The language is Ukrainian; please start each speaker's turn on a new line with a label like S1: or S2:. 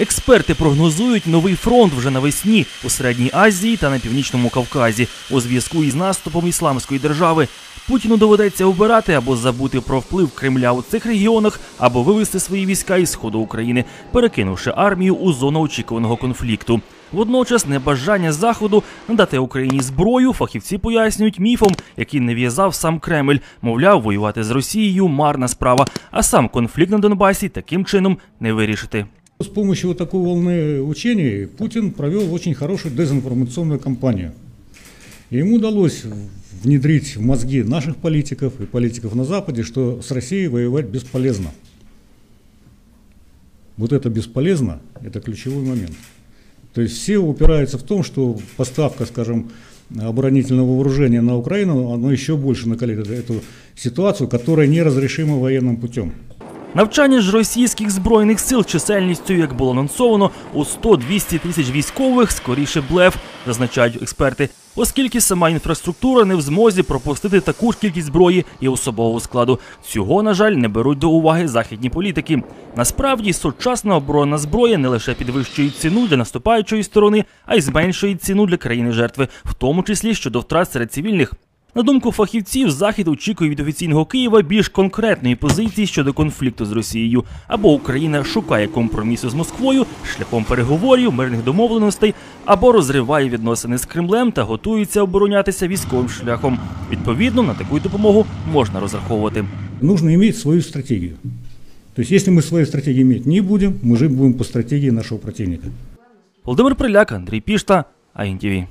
S1: Експерти прогнозують новий фронт вже навесні у середній Азії та на північному Кавказі у зв'язку із наступом ісламської держави. Путіну доведеться обирати або забути про вплив Кремля у цих регіонах, або вивести свої війська із сходу України, перекинувши армію у зону очікуваного конфлікту. Водночас небажання заходу надати Україні зброю фахівці пояснюють міфом, який не в'язав сам Кремль. Мовляв, воювати з Росією марна справа, а сам конфлікт на Донбасі таким чином не вирішити.
S2: С помощью вот такой волны учений Путин провел очень хорошую дезинформационную кампанию. И ему удалось внедрить в мозги наших политиков и политиков на Западе, что с Россией воевать бесполезно. Вот это бесполезно, это ключевой момент. То есть все упираются в том, что поставка, скажем, оборонительного вооружения на Украину, оно еще больше накалит эту ситуацию, которая неразрешима военным путем.
S1: Навчання ж російських збройних сил чисельністю, як було анонсовано, у 100-200 тисяч військових скоріше блеф, зазначають експерти, оскільки сама інфраструктура не в змозі пропустити таку ж кількість зброї і особового складу. Цього, на жаль, не беруть до уваги західні політики. Насправді, сучасна оборонна зброя не лише підвищує ціну для наступаючої сторони, а й зменшує ціну для країни жертви, в тому числі щодо втрат серед цивільних. На думку фахівців, Захід очікує від офіційного Києва більш конкретної позиції щодо конфлікту з Росією. Або Україна шукає компромісу з Москвою шляхом переговорів, мирних домовленостей, або розриває відносини з Кремлем та готується оборонятися військовим шляхом. Відповідно, на таку допомогу можна розраховувати.
S2: Нужно иметь свою стратегию. То есть если мы свою стратегию иметь не будем, мы жить будем по стратегии нашего противника.
S1: Володимир Приляк, Андрій Пішта, АІНТІВІ.